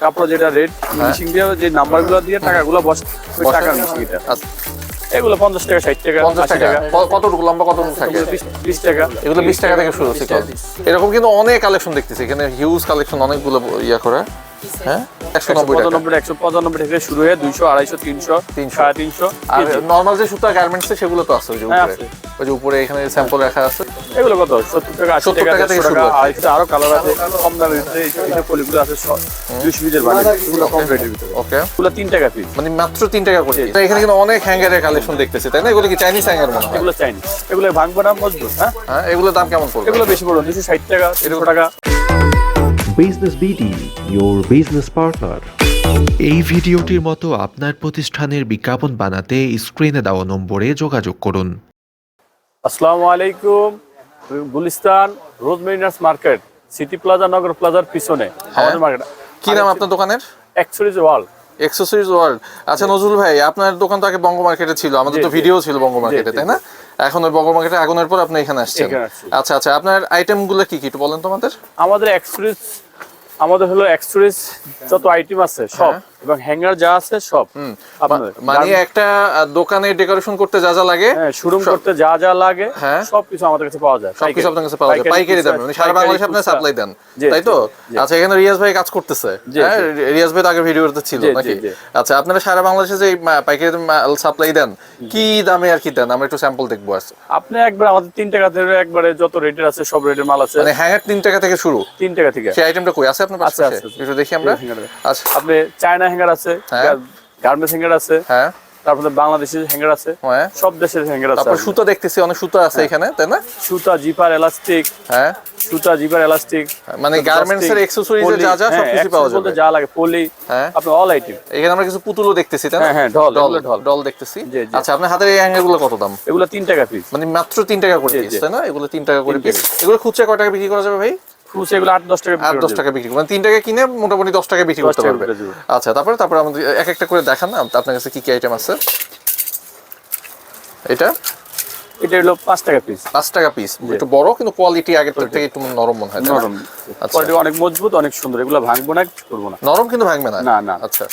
কাপড় যেটা rate missing দিয়ে যে নাম্বারগুলো দিয়ে টাকাগুলো বস ওই বসে? টাকার মিশিং এটা আচ্ছা, এগুলো পঞ্চাশ টাকা ষাট টাকা পঞ্চাশ টাকা। কতটুকু লম্বা কতটুকু থাকে? বিশ- টাকা। এগুলো বিশ টাকা থেকে শুরু হচ্ছে 20 এরকম কিন্তু অনেক কালেকশন দেখতেছি। এখানে হিউজ কালেকশন অনেকগুলো ইয়া করা। হ্যাঁ? একশো নব্বই টাকা। একশো পঁচানব্বই থেকে শুরু হয়ে দুইশো আড়াইশো তিনশো 300 সাড়ে তিনশো আর নর্মাল যে সুতা গার্মেন্টস সেগুলো তো আছে ওই যে হ্যাঁ, উপরে। ওই যে উপরে এখানে স্যাম্পল রাখা আছে। এগুলো কত? সত্তর টাকা আশি টাকা টাকা থেকে শুরু আছে। আরও কালার আছে কম দামের ভিতরে এইসব পলিগুলো আছে দুইশো পিসের বানিয়ে এগুলো কম রেটের ভিতরে। ওকে এগুলো তিন টাকা পিস মানে মাত্র তিন টাকা করে। এখানে কিন্তু অনেক হ্যাঙ্গারের কালেকশন দেখতেছি তাই না? এগুলো কি চাইনিজ হ্যাঙ্গার মনে হয়? এগুলো চাইনিজ এগুলো ভাঙবো না মজবুত হ্যাঁ? হ্যাঁ এগুলোর দাম কেমন পড়বে? এগুলো বেশি পড়বে দুশো ষাট টাকা তিনশো টাকা। Business BD your business partner এই ভিডিওটির মতো আপনার প্রতিষ্ঠানের বিজ্ঞাপন বানাতে স্ক্রিনে দেওয়া নম্বরে যোগাযোগ করুন। আসসালামু আলাইকুম Gulistan rose mariners market city plaza Nagar প্লাজার পিছনে। আমাদের মার্কেট। কি নাম আপনার দোকানের? অ্যাকচুয়ালি ওয়ার্ল্ড এক্সেসরিজ ওয়ার্ল্ড আচ্ছা নজরুল ভাই আপনার দোকান তো আগে বঙ্গ মার্কেটে ছিল আমাদের তো ভিডিও ছিল বঙ্গ মার্কেটে তাই না? এখন ওই বঙ্গ মার্কেটে আগুনের পর আপনি এখানে আসছেন। আচ্ছা আচ্ছা আপনার আইটেমগুলো কি কি একটু বলেন তো আমাদের। আমাদের অ্যাক্সেসরিজ আমাদের হলো এক্সপ্রেস যত আইটেম আছে সব। এবং হ্যাঙ্গার যা আছে সব মানে একটা দোকানে ডেকোরেশন করতে যা যা লাগে হ্যাঁ শোরুম করতে যা যা লাগে হ্যাঁ। সবকিছু আমাদের কাছে পাওয়া যায়। সবকিছু আপনার কাছে পাওয়া যায়। পাইকারি দামে মানে সারা বাংলাদেশে আপনি সাপ্লাই দেন তাই তো। আচ্ছা এখানে রিয়াজ ভাই কাজ করতেছে। হ্যাঁ রিয়াজ ভাই তো আগের ভিডিওতে ছিল নাকি? আচ্ছা আপনারা সারা বাংলাদেশে যে পাইকারি মাল সাপ্লাই দেন কি দামে আর কি দেন? আমরা একটু স্যাম্পল দেখব আজ। আপনি একবার আমাদের তিন টাকা থেকে একবারে যত রেটের আছে সব রেটের মাল আছে। মানে হ্যাঙ্গার তিন টাকা থেকে শুরু। তিন টাকা থেকে। সেই আইটেমটা কই? আছে আপনার পাশে। একটু দেখি আমরা। আচ্ছা। আপনি চায়না হ্যাঙ্গার আছে হ্যাঁ। গার্মেন্টস হ্যাঙ্গার আছে হ্যাঁ। তারপরে বাংলাদেশের হ্যাঙ্গার আছে হ্যাঁ। সব দেশের হ্যাঙ্গার আছে তারপর সুতো দেখতেছি অনেক সুতা আছে এখানে তাই না? সুতা জিপার এলাস্টিক। হ্যাঁ। সুতা জিপার এলাস্টিক। মানে গার্মেন্টস এর এক্সেসরিজ যা যা সব কিছু পাওয়া যাবে। যা লাগে পলি হ্যাঁ। আপনি অল আইটেম এখানে আমরা কিছু পুতুলও দেখতেছি তাই না? হ্যাঁ, হ্যাঁ, ঢল, এগুলো ঢল। দেখতেছি। আচ্ছা আপনার হাতের এই হ্যাঙ্গারগুলো কত দাম? এগুলো তিন টাকা পিস মানে মাত্র তিন টাকা করে পিস তাই না? এগুলো তিন টাকা করে পিস এগুলো খুচরা কয় টাকা বিক্রি করা যাবে ভাই? খুচরা এগুলো আট দশ টাকা আট দশ টাকা বিক্রি মানে তিন টাকা কিনে মোটামুটি দশ টাকা বিক্রি করতে পারবে। আচ্ছা তারপরে তারপরে আমাদের এক একটা করে দেখান না। আপনার কাছে কি কি আইটেম আছে? এটা? এটা হলো পাঁচ টাকা পিস পাঁচ টাকা পিস একটু বড় কিন্তু কোয়ালিটি আগের থেকে একটু নরম মনে হয় নরম। আচ্ছা। কোয়ালিটি অনেক মজবুত অনেক সুন্দর। এগুলো ভাঙবো না কিছু করব না। নরম কিন্তু ভাঙবে না? না, না। আচ্ছা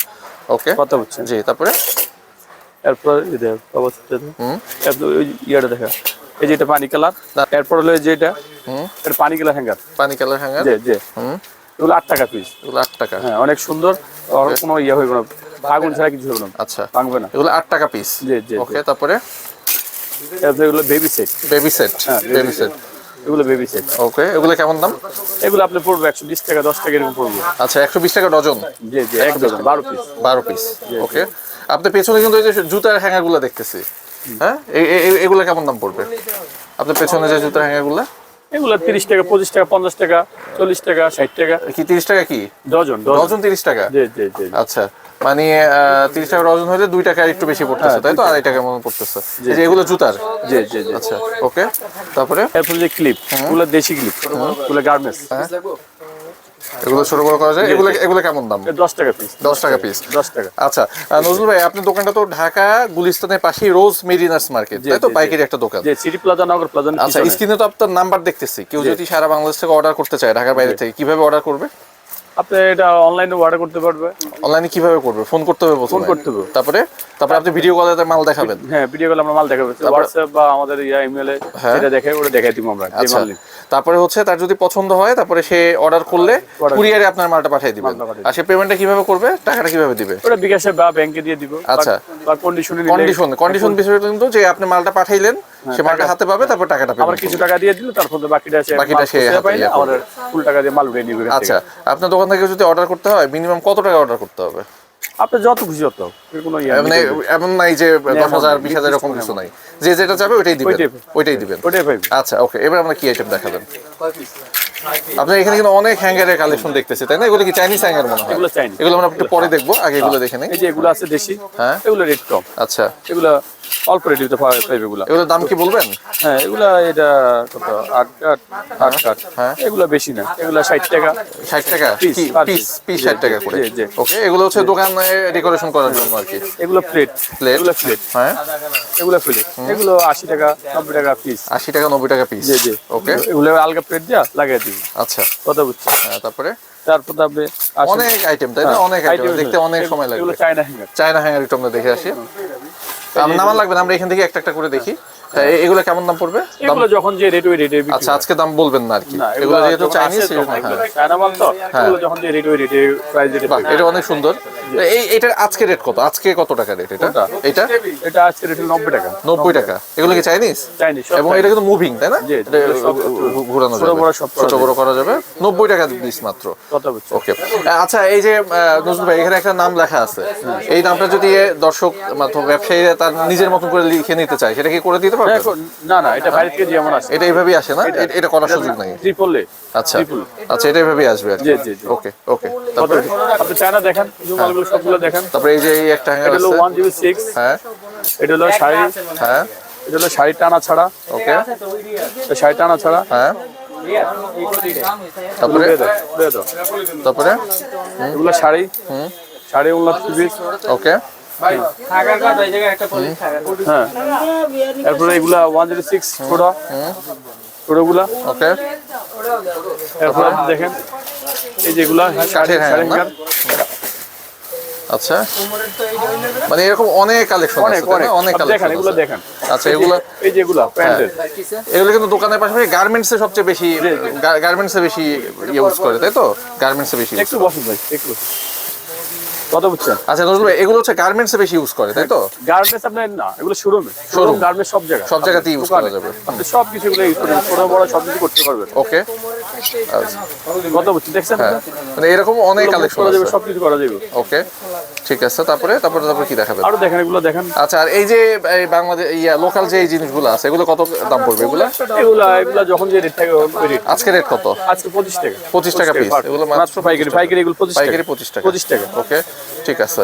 ওকে কথা হচ্ছে। জি তারপরে? এরপর এই দেখ অবস্থা ওই ইয়েটা দেখা। এই যে এটা পানি কালার এরপর হলো যে এটা এটা পানি কালার হ্যাঙ্গার। পানি কালার হ্যাঙ্গার? যে যে এগুলো আট টাকা পিস এগুলো আট টাকা। হ্যাঁ অনেক সুন্দর আর কোনো ইয়ে হইব না। আগুন ছাড়া কিছু হবে না। আচ্ছা। ভাঙবে না। এগুলো আট টাকা পিস জি, জি, জি। ওকে তারপরে? এগুলো বেবি সেট বেবি সেট হ্যাঁ বেবি সেট এগুলো বেবি সেট ওকে এগুলো কেমন দাম? এগুলো আপনি পড়বে একশো বিশ টাকা দশ টাকা এরকম পড়বে। আচ্ছা একশো বিশ টাকা ডজন? জি জি এক ডজন বারো পিস বারো পিস ওকে। আপনার পেছনে কিন্তু এই যে জুতার হ্যাঙ্গারগুলো দেখতেছি। হ্যাঁ? এগুলো কেমন দাম পড়বে? আপনার পেছনে যে জুতার হ্যাঙ্গারগুলো এগুলো তিরিশ টাকা পঁচিশ টাকা পঞ্চাশ টাকা চল্লিশ টাকা ষাট টাকা। কি তিরিশ টাকা কি? Dozen dozen. তিরিশ টাকা? জি জি জি আচ্ছা। মানে তিরিশ টাকা ডজন হলে দুই টাকা একটু বেশি পড়তেছে হ্যাঁ, তাই তো? আড়াই টাকা। মতো পড়তেছে। যে এগুলো জুতার? জি জি জি। আচ্ছা ওকে। তারপরে? এরপর যে ক্লিপ এগুলো দেশি ক্লিপ এগুলো গার্মেন্টস এগুলো ছোট বড় করা যায়। এগুলো এগুলো কেমন দাম? দশ টাকা পিস দশ টাকা পিস দশ টাকা। আচ্ছা নজরুল ভাই আপনার দোকানটা তো ঢাকা গুলিস্তানের পাশেই রোজ মেরিনার্স মার্কেট জি, তাই তো? জি, জি। পাইকারি একটা দোকান। যে সিটি প্লাজা নগর প্লাজা আচ্ছা স্ক্রিনে তো আপনার নাম্বার দেখতেছি। কেউ যদি সারা বাংলাদেশ থেকে অর্ডার করতে চায় ঢাকার বাইরে থেকে কীভাবে অর্ডার করবে? আপনি এটা অনলাইনে অর্ডার করতে পারবে। অনলাইনে কীভাবে করবে? ফোন করতে হবে ফোন করতে হবে। তারপরে? তারপরে আপনি ভিডিও কলে মাল দেখাবেন। হ্যাঁ ভিডিও কলে আমরা মাল দেখাবো। হোয়াটসঅ্যাপ বা আমাদের ইয়া ইমেলে হ্যাঁ। সেটা দেখে ওটা দেখাই দিব আমরা। আচ্ছা। তারপরে হচ্ছে তার যদি পছন্দ হয় তারপরে সে অর্ডার করলে কুরিয়ারে আপনার মালটা পাঠিয়ে দিবেন। আর সে পেমেন্টটা কীভাবে করবে? টাকাটা কীভাবে দিবে? ওটা বিকাশে বা ব্যাংকে দিয়ে দিব। আচ্ছা। বা কন্ডিশনে কন্ডিশন কন্ডিশন বিষয়টা কিন্তু যে আপনি মালটা পাঠাইলেন সে মালটা হাতে পাবে তারপর টাকাটা পেমেন্ট কিছু টাকা দিয়ে দিল তারপর বাকিটা সে বাকিটা সে আমাদের ফুল টাকা দিয়ে মাল উঠে নিবে আচ্ছা। আপনার দোকান থেকে যদি অর্ডার করতে হয় মিনিমাম কত টাকা অর্ডার করতে হবে? আপনি যত খুশি যত ইয়ে মানে এমন নাই যে দশ হাজার বিশ হাজার এরকম কিছু নাই। যে যেটা যাবে ওইটাই দিবেন। ওইটাই। দিবেন। আচ্ছা ওকে এবার আমরা কি আইটেম দেখাবেন? আপনার এখানে কিন্তু অনেক হ্যাঙ্গারের কালেকশন দেখতেছি তাই না? এগুলো কি চাইনিজ হ্যাঙ্গার মনে হয়? এগুলো Chinese। এগুলো আমরা একটু পরে দেখব আগে এগুলো দেখে নিই। এই যে এগুলো আছে দেশি হ্যাঁ। এগুলো রেট কম আচ্ছা। এগুলো অল্প এগুলো এগুলোর দাম কি বলবেন? হ্যাঁ এগুলা এটা কত? আট কাঠ আট কাঠ হ্যাঁ। এগুলো বেশি না এগুলো ষাট টাকা। ষাট টাকা? পিস পিস ষাট টাকা করে। ওকে এগুলো হচ্ছে দোকানে ডেকোরেশন করার জন্য আর কি। এগুলো প্লেট প্লেট এগুলো প্লেট হ্যাঁ। এগুলো প্লেট এগুলো আশি টাকা নব্বই টাকা পিস আশি টাকা নব্বই টাকা পিস জি জি। ওকে এগুলো আলগা প্লেট দিয়া লাগিয়ে দিবি। আচ্ছা। কথা বুঝছি হ্যাঁ তারপরে? তারপর অনেক আইটেম তাই না? হ্যাঁ, অনেক আইটেম দেখতে অনেক সময় লাগবে। চায়না হ্যাঙ্গার চায়না হ্যাঙ্গার একটু আমরা দেখে আসি। নামান লাগবে আমরা এখান থেকে একটা একটা করে দেখি। এগুলো কেমন দাম পড়বে? এগুলো যখন যে রেট ওই রেটে আচ্ছা আজকে দাম বলবেন না আর কি। এগুলো যেহেতু চাইনিজ হ্যাঁ চায়না মাল তো এগুলো যখন যে রেট ওই রেটে প্রাইস রেটে এটা অনেক সুন্দর। এই এটার আজকে রেট কত? আজকে কত টাকা রেট এটা? এটা? এটা আজকে রেট নব্বই টাকা। নব্বই টাকা। এগুলো কি চাইনিজ চাইনিজ এবং এটা কিন্তু মুভিং তাই না? ঘুরানো যাবে। ছোট বড় করা যাবে। নব্বই টাকা পিস মাত্র। বুঝছ ওকে আচ্ছা এই যে নজরুল ভাই এখানে একটা নাম লেখা আছে। এই নামটা যদি দর্শক ব্যবসায়ীরা তার নিজের মতন করে লিখে নিতে চায় সেটা কি করে দিতে পারবে? না না এটা বাইরে থেকে যেমন আসে। এটা এইভাবেই আসে না? এটা করার সুযোগ নাই। ট্রিপলে আচ্ছা। আচ্ছা এটা এইভাবেই আসবে জি জি ওকে ওকে তারপরে আপনি চায়না দেখেন মালগুলো সবগুলো দেখেন। তারপরে এই যে এই একটা হ্যাঙ্গার এটা হলো আছে। ওয়ান জিবি সিক্স হ্যাঁ। এটা হলো শাড়ি। হ্যাঁ। এটা হলো শাড়ি টানা ছাড়া। ওকে এটা শাড়ি টানা ছাড়া। হ্যাঁ। তারপরে? তারপরে? এগুলো শাড়ি। শাড়ি ওগুলো পিস ওকে। হ্যাঁ। তারপরে এগুলা ওয়ান জিরো সিক্স ছোট ছোটগুলা ওকে। তারপরে? দেখেন এই যেগুলা কাঠের হ্যাঙ্গার না? হ্যাঙ্গার আচ্ছা। মানে এরকম অনেক কালেকশন আছে অনেক। অনেক অনেক দেখেন কালেকশন এগুলো দেখেন। আচ্ছা এগুলো এই যেগুলা প্যান্টের এগুলো কিন্তু দোকানের পাশাপাশি গার্মেন্টস সবচেয়ে বেশি গার্মেন্টস এ বেশি ইউজ করে তাই তো? গার্মেন্টস এ বেশি একটু বসুন ভাই একটু কত বুঝছেন? আচ্ছা এগুলো হচ্ছে গার্মেন্টস বেশি ইউজ করে তাই তো? গার্মেন্টস আপনার না এগুলো শোরুমে শোরুম গার্মেন্টস সব জায়গায়। সব জায়গাতেই দোকানে। করা যাবে। আপনি সব কিছু এগুলো ইউজ ছোট বড় সব কিছু করতে পারবেন। ওকে কত বুঝছেন? দেখছেন? হ্যাঁ। মানে এরকম অনেক কালেকশন করা যাবে আছে। সব কিছু করা যাবে। ওকে ঠিক আছে তারপরে তারপরে তারপরে কি দেখাবেন? আরও দেখেন এগুলো দেখেন। আচ্ছা আর এই যে বাংলাদেশ ইয়া লোকাল যে এই জিনিসগুলো আছে এগুলো কত দাম পড়বে এগুলো? এগুলা এগুলা যখন যে রেট থাকে আজকে রেট কত? আজকে পঁচিশ টাকা। 25 টাকা piece। এগুলো মাত্র পাইকারি। পাইকারি এগুলো পঁচিশ পাইকারি টাকা পঁচিশ টাকা। পঁচিশ টাকা। ওকে ঠিক আছে।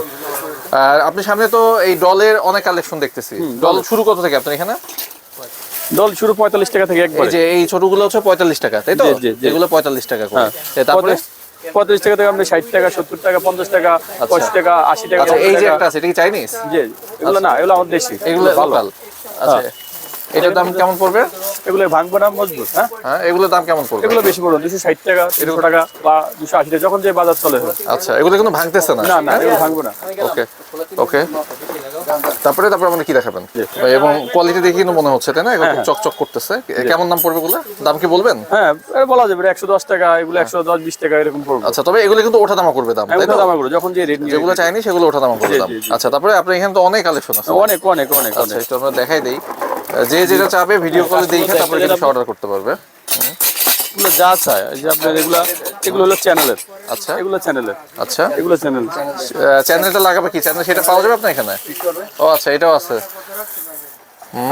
আর আপনি সামনে তো এই ডলের অনেক কালেকশন দেখতেছি। ডল শুরু কত থেকে আপনার এখানে? দল শুরু পঁয়তাল্লিশ টাকা থেকে একবার। যে এই ছোটগুলো হচ্ছে পঁয়তাল্লিশ টাকা তাই তো। এগুলো পঁয়তাল্লিশ টাকা করে। হ্যাঁ। তারপরে? পঁয়ত্রিশ টাকা থেকে আপনি ষাট টাকা সত্তর টাকা পঞ্চাশ টাকা পঁচিশ টাকা আশি টাকা আচ্ছা এই যে একটা আছে এটা কি চাইনিজ জি এগুলো না এগুলো আমাদের দেশি। এগুলো লোকাল আচ্ছা এটার দাম কেমন পড়বে? এগুলো ভাঙবো না মজবুত হ্যাঁ? হ্যাঁ এগুলোর দাম কেমন পড়বে? এগুলো বেশি পড়ুন দুশো ষাট টাকা তিনশো টাকা বা দুশো আশি টাকা যখন যে বাজার চলে আচ্ছা এগুলো কিন্তু ভাঙতেছে না? না না এগুলো ভাঙবো না। ওকে ওকে। তারপরে তারপরে আমাকে কি দেখাবেন? এবং কোয়ালিটি দেখে কিন্তু মনে হচ্ছে তাই না? এগুলো চকচক করতেছে। কেমন দাম পড়বে এগুলো? দাম কি বলবেন? হ্যাঁ বলা যাবে একশো দশ টাকা এগুলো একশো দশ বিশ টাকা এরকম পড়বে। আচ্ছা তবে এগুলো কিন্তু ওঠা দামা করবে দাম তো? দাম করো যখন যে রেট যেগুলো চাইনি সেগুলো ওঠা দামা। করবে দাম। আচ্ছা তারপরে আপনার এখানে তো অনেক কালেকশন আছে। অনেক অনেক অনেক আচ্ছা একটু আমরা দেখাই দেই। যে যেটা চাবে ভিডিও কলে দেখে তারপরে কিন্তু অর্ডার করতে পারবে। এগুলো যা চায় এই যে আপনার এগুলা এগুলো হলো চ্যানেলের আচ্ছা। এগুলো চ্যানেলের আচ্ছা। এগুলো চ্যানেল চ্যানেলটা লাগাবে কি? চ্যানেল সেটা পাওয়া যাবে আপনার এখানে? ও আচ্ছা এটাও আছে।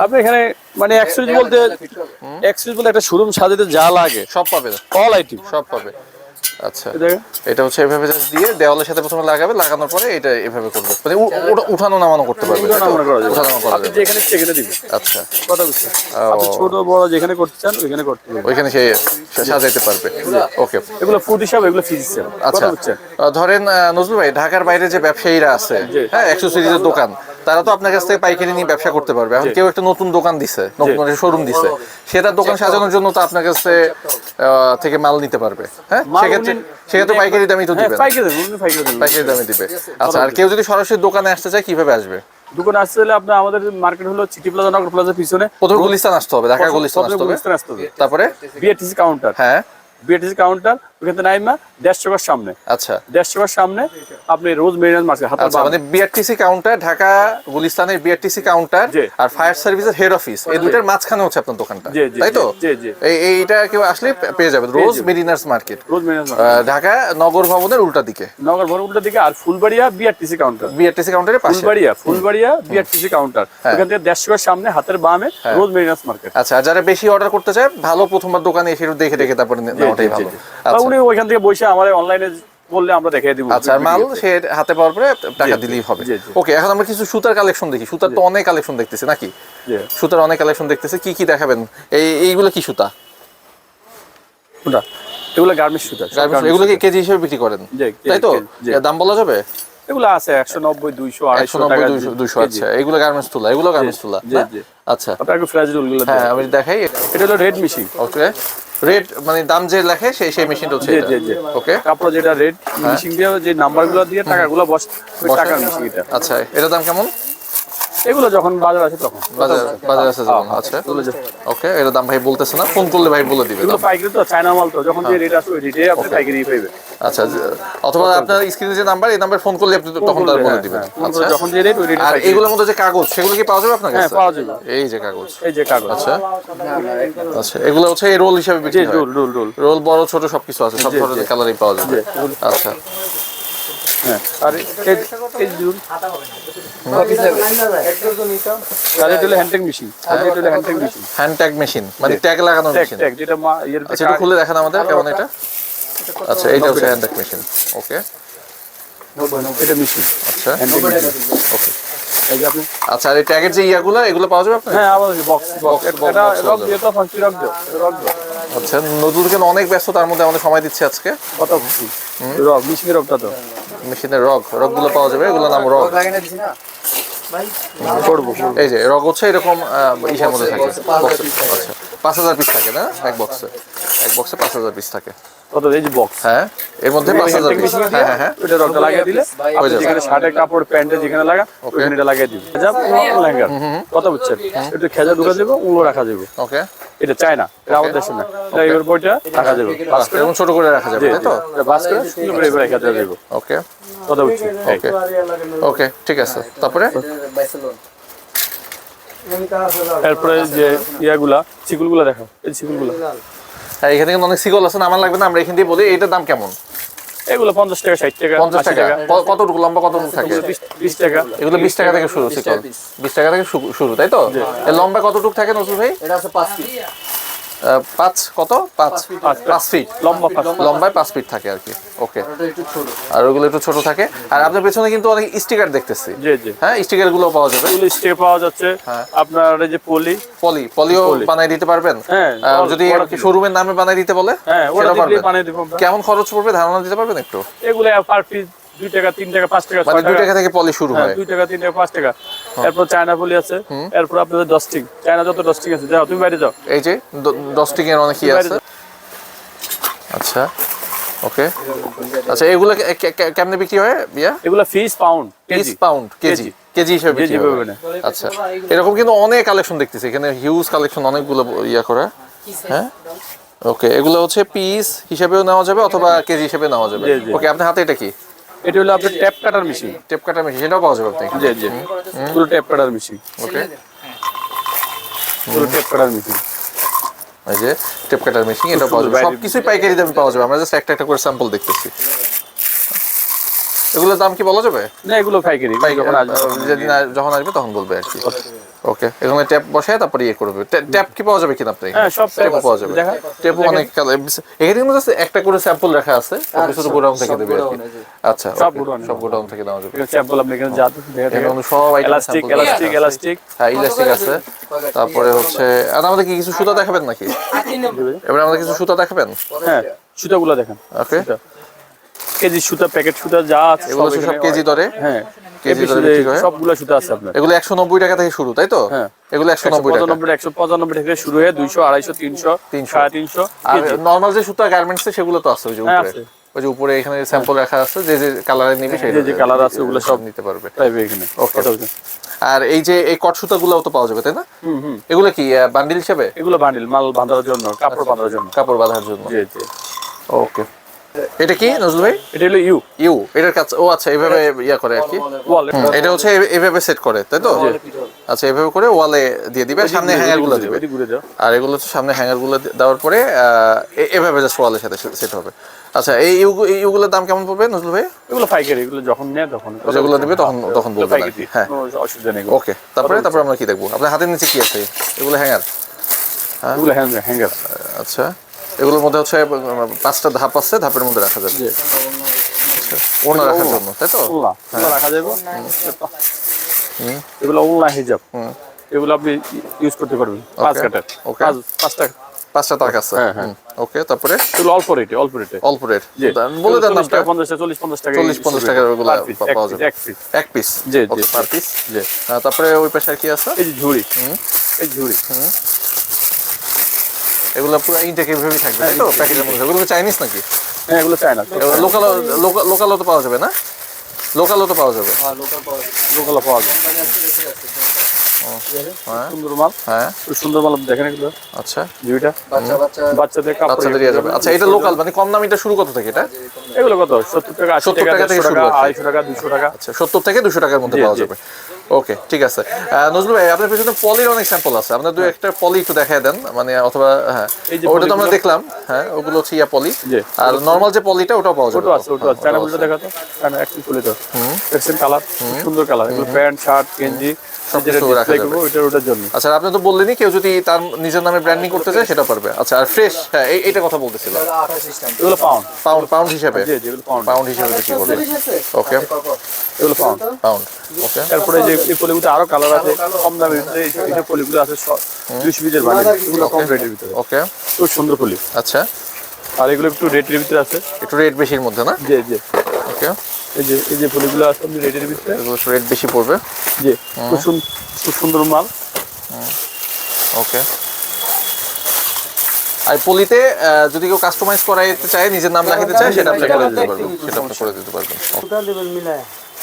আপনি এখানে মানে অ্যাক্সেসরিজ বলতে অ্যাক্সেসরিজ বলতে একটা শোরুম সাজাতে যা লাগে। সব পাবে। অল আইটেম সব পাবে। আচ্ছা। এটা হচ্ছে এভাবে জাস্ট দিয়ে দেওয়ালের সাথে প্রথমে লাগাবে লাগানোর পরে এটা এভাবে করবে। মানে ওটা উঠানো নামানো করতে পারবে। উঠানো করা করা যাবে। যেখানে সেখানে দিবেন। আচ্ছা। আপনি ছোট বড় যেখানে করতে চান ওইখানে করতে পারবেন। ওইখানে সে সাজাইতে পারবে। ওকে। এগুলো ফুড হিসাবে এগুলো ফিজ হিসাবে। আচ্ছা। ধরেন নজরুল ভাই ঢাকার বাইরে যে ব্যবসায়ীরা আছে হ্যাঁ অ্যাক্সেসরিজের দোকান তারা তো আপনার কাছ থেকে পাইকারি নিয়ে ব্যবসা করতে পারবে। এখন কেউ একটা নতুন দোকান দিছে নতুন শোরুম দিছে। সে তার দোকান সাজানোর জন্য তো আপনার কাছে থেকে মাল নিতে পারবে। হ্যাঁ? সেক্ষেত্রে সেক্ষেত্রে পাইকারি দামই তো হ্যাঁ দিবেন। পাইকারি দামে দিবে। আচ্ছা আর কেউ যদি সরাসরি দোকানে আসতে চায় কীভাবে আসবে? দোকানে আসতে হলে আপনার আমাদের মার্কেট হলো সিটি প্লাজা নগর প্লাজার পিছনে। প্রথমে গুলিস্তান আসতে হবে ঢাকা গুলিস্তান আসতে হবে। তারপরে? বিএটিসি কাউন্টার হ্যাঁ। বিএটিসি কাউন্টার ওখান থেকে নাইমা দেড় টাকার সামনে। আচ্ছা। দেড় টাকার সামনে আপনি রোজ মেরিনাল মার্কেট আচ্ছা মানে বিআরটিসি কাউন্টার ঢাকা গুলিস্তানের বিআরটিসি কাউন্টার আর ফায়ার সার্ভিসের হেড অফিস এই দুইটার মাঝখানে হচ্ছে আপনার দোকানটা। জি, জি, তাই তো? জি, জি। এই এইটা কেউ আসলে পেয়ে যাবে। Rose Mariners market. রোজ মেরিনাল ঢাকা নগর ভবনের উল্টা দিকে। নগর ভবন উল্টো দিকে আর ফুলবাড়িয়া বিআরটিসি কাউন্টার বিআরটিসি কাউন্টারের পাশে। ফুলবাড়িয়া ফুলবাড়িয়া বিআরটিসি কাউন্টার হ্যাঁ। ওখান থেকে দেড় টাকার সামনে হাতের বামে রোজ মেরিনাল মার্কেট। আচ্ছা যারা বেশি অর্ডার করতে চায় ভালো প্রথমবার দোকানে এসে দেখে দেখে তারপরে নেওয়াটাই ভালো। বা উনি ওইখান থেকে বসে আমার অনলাইনে বললে আমরা দেখিয়ে দিব। আচ্ছা মাল সে হাতে পাওয়ার পরে টাকা দিলেই হবে। ওকে এখন আমরা কিছু সুতার কালেকশন দেখি। সুতার তো অনেক কালেকশন দেখতেছি নাকি। সুতার অনেক কালেকশন দেখতেছি। কি কি দেখাবেন? এই এইগুলো কি সুতা? এগুলো গার্মেন্টস সুতা। এগুলো কি কেজি হিসেবে বিক্রি করেন। তাই তো? দাম বলা যাবে? এগুলো আছে একশো নব্বই দুইশো আড়াইশো নব্বই টাকা দুইশো। আচ্ছা এগুলো গার্মেন্টস তুলা এগুলো গার্মেন্টস তুলা। আচ্ছা। আপনাকে ফ্রাইজ রোলগুলো হ্যাঁ আমি দেখাই। এটা হলো রেড মেশিন ওকে রেট মানে দাম যে লেখে সেই সেই মেশিনটা হচ্ছে এটা। জি, জি। ওকে কাপড় যেটা রেড মেশিন দিয়ে যে নাম্বারগুলো দিয়ে টাকাগুলো বস? টাকা মেশিন এটা আচ্ছা এটার দাম কেমন? এগুলো যখন বাজার আছে তখন। বাজার বাজার আছে যখন আচ্ছা। ওকে দাম ভাই বলতেছে না ফোন করলে ভাই বলে দিবে এগুলো পাইকারি তো চায়না মাল তো যখন যে রেট আছে ওই রেটে আপনি পাইকারি পাইবে। আচ্ছা অথবা আপনার স্ক্রিনে যে নাম্বার এই নাম্বার ফোন করলে আপনি তখন তার বলে দিবেন। আচ্ছা। যখন যে রেট ওই রেটে আর এগুলোর মধ্যে যে কাগজ সেগুলো কি পাওয়া যাবে আপনার হ্যাঁ পাওয়া যাবে। এই যে কাগজ। এই যে কাগজ। আচ্ছা। আচ্ছা এগুলো হচ্ছে এই রোল হিসাবে বিক্রি হয়। রুল রুল রুল রোল বড় ছোট সবকিছু আছে সব ধরনের কালারই পাওয়া যাবে। আচ্ছা। হ্যাঁ। আর এই এই রুল এটা হলো হ্যান্ডটেক মেশিন আর এটা হলো hand tag machine hand tag machine মানে ট্যাগ লাগানোর ট্যাগ মেশিন ট্যাগ যেটা মা ইয়ের আচ্ছা খুলে দেখান আমাদের কেমন এটা? আচ্ছা এইটা হচ্ছে মেশিন ওকে এটা মেশিন আচ্ছা। হ্যান্ডটেক মেশিন ওকে এই আচ্ছা আর এই ট্যাগের যে ইয়াগুলো এগুলো পাওয়া যাবে আপনার? হ্যাঁ বক্স বক্স এটা box রক হবে। দিয়ে তো ফাঁকি রক দিও রক দিও আচ্ছা নজরুল কেন অনেক ব্যস্ত তার মধ্যে আমাদের সময় দিচ্ছে আজকে। কত? খুশি রক মিশিং রকটা তো। মেশিনের রগ রগগুলো পাওয়া যাবে এগুলো নাম রগ। করব এই যে রগ হচ্ছে এরকম ইসের মধ্যে থাকে। আচ্ছা। পাঁচ হাজার পিস থাকে না? এক বক্সে এক বক্সে পাঁচ হাজার পিস থাকে। কত? এই যে বক্স হ্যাঁ? এর মধ্যে পাঁচ হাজার পিস হ্যাঁ হ্যাঁ হ্যাঁ। ওটা রকটা লাগিয়ে দিলে আপনি যাবে। যেখানে শার্টের কাপড় প্যান্টে যেখানে লাগা ওখানে এটা লাগিয়ে দিবে। যা লেহেঙ্গা। কত বুঝছেন? এটা খেজা ঢুকা যাবে উলো রাখা যাবে ওকে এটা চায় না এটা আমাদের দেশে না। এটা এবার বইটা রাখা যাবে। এবং ছোট করে রাখা যাবে তাই তো? এটা বাস করে সুন্দর করে এবার রাখা যাবে। ওকে কথা বলছি। ওকে ওকে ঠিক আছে। তারপরে? এরপরে যে ইয়াগুলা চিকুলগুলা দেখো এই চিকুলগুলা হ্যাঁ এখানে কিন্তু অনেক সিকল আছে না আমার লাগবে না আমরা এখান দিয়ে বলি এটার দাম কেমন? এগুলো পঞ্চাশ টাকা ষাট টাকা পঞ্চাশ টাকা? কতটুকু লম্বা কতটুকু থাকে? বিশ টাকা। এগুলো বিশ টাকা থেকে শুরু বিশ টাকা থেকে শুরু তাই তো? লম্বা কতটুকু থাকে নতুন ভাই? এটা আছে পাঁচ পাঁচ কত? পাঁচ। পাঁচ ফিট লম্বা লম্বায় পাঁচ ফিট থাকে আর কি। ওকে। আর ওগুলো একটু ছোট থাকে। আর আপনার পেছনে কিন্তু অনেক স্টিকার দেখতেছি। হ্যাঁ স্টিকারগুলো পাওয়া যাবে। এগুলো স্টে পাওয়া যাচ্ছে। হ্যাঁ। আপনার এই যে পলি। পলি। পলিও পলি। বানাই দিতে পারবেন? হ্যাঁ, যদি শোরুমের নামে বানাই দিতে বলে হ্যাঁ দিলে পারবেন। কেমন খরচ পড়বে? ধারণা দিতে পারবেন একটু? এগুলো পার পিস দুই টাকা তিন টাকা পাঁচ টাকা মানে দুই টাকা থেকে পলি শুরু হ্যাঁ হয়। দুই টাকা তিন টাকা পাঁচ টাকা। এরপর চায়না পলি আছে এরপর আপনাদের ডস্টিং চায়না যত ডস্টিং আছে যাও তুমি বাইরে যাও। এই যে দশটিং এর অনেক ইয়ে আছে। আচ্ছা ওকে আচ্ছা এগুলো কে- কে- কে- কেমনে বিক্রি হয় বিয়া? এগুলো ফিস pound kg. Pound kg. Kg হিসেবে বিক্রি হবে। আচ্ছা এরকম কিন্তু অনেক কালেকশন দেখতেছি এখানে হিউজ কালেকশন অনেকগুলো ইয়া করা। হ্যাঁ? ওকে এগুলো হচ্ছে পিস হিসেবেও নেওয়া যাবে অথবা কেজি হিসেবে নেওয়া যাবে। ওকে আপনার হাতে এটা কি? এটা হলো আপনার tap cutter machine tape cutter machine সেটাও পাওয়া যাবে জি জি। পুরো ট্যাপ কাটার মেশিন ওকে পুরো ট্যাপ কাটার মেশিন এই যে টেপ কাটার মেশিন এটা পাওয়া যাবে। সবকিছুই পাইকারি দামে পাওয়া যাবে। আমরা জাস্ট একটা একটা করে স্যাম্পল দেখতেছি। এগুলোর দাম কি বলা যাবে? না এগুলো পাইকারি। যেদিন যখন আসবে তখন বলবে আর কি। ওকে এখানে ট্যাপ বসায় তারপরে ইয়ে করবে। ট্যাপ কি পাওয়া যাবে কিনা আপনি? হ্যাঁ, সব ট্যাপ পাওয়া যাবে। ট্যাপও অনেক এখানে কিন্তু একটা করে স্যাম্পল রাখা আছে। গোডাউন থেকে দেবে আচ্ছা সব গোডাউন। সব গোডাউন থেকে নেওয়া যাবে। স্যাম্পল আপনি এখানে যা এখানে সব আইটেম এলাস্টিক এলাস্টিক এলাস্টিক হ্যাঁ ইলাস্টিক আছে। তারপরে হচ্ছে আর আমাদের কি কিছু সুতা দেখাবেন নাকি? এবার আমাদের কিছু সুতা দেখাবেন? হ্যাঁ সুতাগুলো দেখেন। ওকে কেজি সুতা প্যাকেট সুতা যা আছে এগুলো সব কেজি দরে? হ্যাঁ। কেজি কেজি দরে বিক্রি করে? সবগুলো সুতা আছে আপনার। এগুলো একশো নব্বই টাকা থেকে শুরু তাই তো? হ্যাঁ। এগুলো একশো নব্বই টাকা। একশো পঁচানব্বই থেকে শুরু হয়ে দুইশো আড়াইশো তিনশো তিনশো। সাড়ে তিনশো আর নর্মাল যে সুতা গার্মেন্টস সেগুলো তো আছে ওই যে হ্যাঁ, উপরে। ওই যে উপরে এখানে স্যাম্পল রাখা আছে যে যে কালারে নিবি সেই যে কালার আছে ওগুলো সব নিতে পারবে। এখানে। বলছেন। আর এই যে এই কট সুতাগুলোও তো পাওয়া যাবে তাই না? এগুলো কি বান্ডিল হিসেবে? এগুলো বান্ডিল মাল বাঁধার জন্য কাপড় বাঁধার জন্য। কাপড় বাঁধার জন্য। জি জি। ওকে এটা কি নজরুল ভাই? এটা হলো ইউ। ইউ এটার কাছে ও আচ্ছা এইভাবে ইয়া করে আর কি। এটা হচ্ছে এ- এভাবে সেট করে তাই তো? আচ্ছা এভাবে করে ওয়ালে দিয়ে দিবে সামনে হ্যাঙ্গারগুলো দিবে। আর এগুলো হচ্ছে সামনে হ্যাঙ্গারগুলো দেওয়ার পরে এভাবে জাস্ট ওয়ালের সাথে সেট হবে। আচ্ছা এই ইউ- এই ইউগুলোর দাম কেমন পড়বে নজরুল ভাই? এগুলো পাইকারি এগুলো যখন নেয় তখন। যেগুলো দিবে তখন তখন আর পাইকারি কি। হ্যাঁ। অসুবিধা নেই ওকে তারপরে তারপরে আমরা কি দেখব? আপনার হাতের নিচে কি আছে? এগুলো হ্যাঙ্গার এগুলো হ্যাঙ্গার হ্যাঙ্গার আচ্ছা। এগুলোর মধ্যে হচ্ছে পাঁচটা ধাপ আছে ধাপের মধ্যে রাখা যাবে। ওড়না রাখার জন্য তাই তো? রাখা যাবে। এগুলো হিজাব। এগুলো আপনি ইউজ করতে পারবেন। পাঁচ কাটার. পাঁচটা। পাঁচটা তাক আছে। হ্যাঁ, হ্যাঁ। ওকে তারপরে? এগুলো অল্প রেটে অল্প রেটে অল্প রেট বলে দেন চল্লিশ নামটা। টাকা পঞ্চাশ টাকা চল্লিশ পঞ্চাশ টাকা চল্লিশ পঞ্চাশ টাকার ওগুলো এক পাওয়া যাবে। এক piece। এক পিস জি, জি। পার পিস জি। তারপরে ওই পাশে আর কি আছে? এই যে ঝুড়ি। এই ঝুড়ি। এগুলো পুরো ইনটেক এভাবেই থাকবে তাই তো? প্যাকেটের মধ্যে। এগুলো চাইনিজ নাকি? হ্যাঁ এগুলো চায় না লোকাল লোকালও তো পাওয়া যাবে না? লোকালও তো পাওয়া যাবে? লোকাল পাওয়া যায় হ্যাঁ। সুন্দর মাল। হ্যাঁ। সুন্দর মাল দেখেন এগুলো। আচ্ছা। দুইটা বাচ্চাদের কাপড় বাচ্চাদের যাবে। আচ্ছা এটা লোকাল মানে কম দামিটা শুরু কত থেকে এটা? এগুলো কত? সত্তর টাকা আশি 70 টাকা টাকা থেকে শুরু টাকা আছে। আড়াইশো টাকা দুশো টাকা। আচ্ছা থেকে দুশো টাকার মধ্যে পাওয়া যাবে। ওকে ঠিক আছে। নজরুল ভাই আপনার পিছনে পলির অনেক স্যাম্পল আছে। আপনার দুই একটা পলি একটু দেখায় দেন। মানে অথবা হ্যাঁ ওটা তো আমরা দেখলাম হ্যাঁ ওগুলো হচ্ছে ইয়া পলি। আর নর্মাল যে পলিটা ওটাও পাওয়া যাবে। ওটা আছে ওটা আছে। চায়না ফুলটা দেখা তো চায়না একটু খুলে তো। এক্সেল কালার সুন্দর কালার এগুলো প্যান্ট শার্ট গেঞ্জি রাখা যাবে। ওটার জন্য। আচ্ছা আপনি তো বললেনই কেউ যদি তার নিজের নামে ব্র্যান্ডিং করতে চায় সেটা পারবে। আচ্ছা আর ফ্রেশ হ্যাঁ এই- এইটা কথা বলতেছিলাম। এগুলো পাউন্ড পাউন্ড পাউন্ড হিসাবে? জি জি পাউন্ড পাউন্ড হিসাবে বিক্রি করবে ওকে এগুলো পাউন্ড পাউন্ড ওকে তারপরে যে এই পলিগুলো আরও কালার আছে কম দামের ভিতরে এই এই পলিগুলো আছে দুইশো পিসের বানিয়ে এগুলো কম রেটের ভিতরে। ওকে খুব সুন্দর পলি। আচ্ছা। আর এগুলো একটু রেটের ভিতরে আছে। একটু রেট বেশির মধ্যে না? জি জি। ওকে এই যে এই যে পলিগুলো আছে রেটের ভিতরে? এগুলো রেট বেশি পড়বে? জি খুব সুন- খুব সুন্দর মাল। ওকে। আর পলিতে যদি কেউ কাস্টমাইজ করাইতে চায় নিজের নাম লাগাইতে চায় সেটা আপনি করে দিতে পারবেন। সেটা আপনি করে দিতে পারবেন।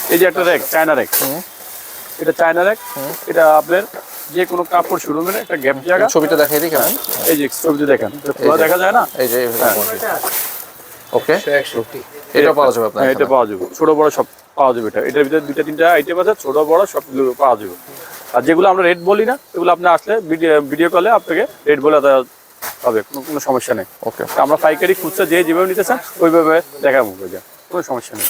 এই যে একটা র্যাক চায়না র্যাক এটা চায়না র্যাক এটা আপনার যে কোনো কাপড় শোরুমের একটা গ্যাপ জায়গা। ছবিটা দেখাই দিই কেমন? এই যে দেখেন। দেখা যায় না? এই যে ওকে। এটা পাওয়া যাবে আপনার হ্যাঁ, এটা পাওয়া যাবে। ছোট বড় সব পাওয়া যাবে এটা। এটার ভিতরে দুইটা তিনটা আইটেম আছে ছোট বড় সব পাওয়া যাবে। আর যেগুলো আমরা রেট বলি না এগুলো আপনি আসলে ভিডিও কলে আপনাকে রেট বলে হবে। কোনো কোনো সমস্যা নেই। ওকে আমরা পাইকারি খুচরা যে যেভাবে নিতে চান ওইভাবে দেখাবো। যায় কোনো সমস্যা নেই।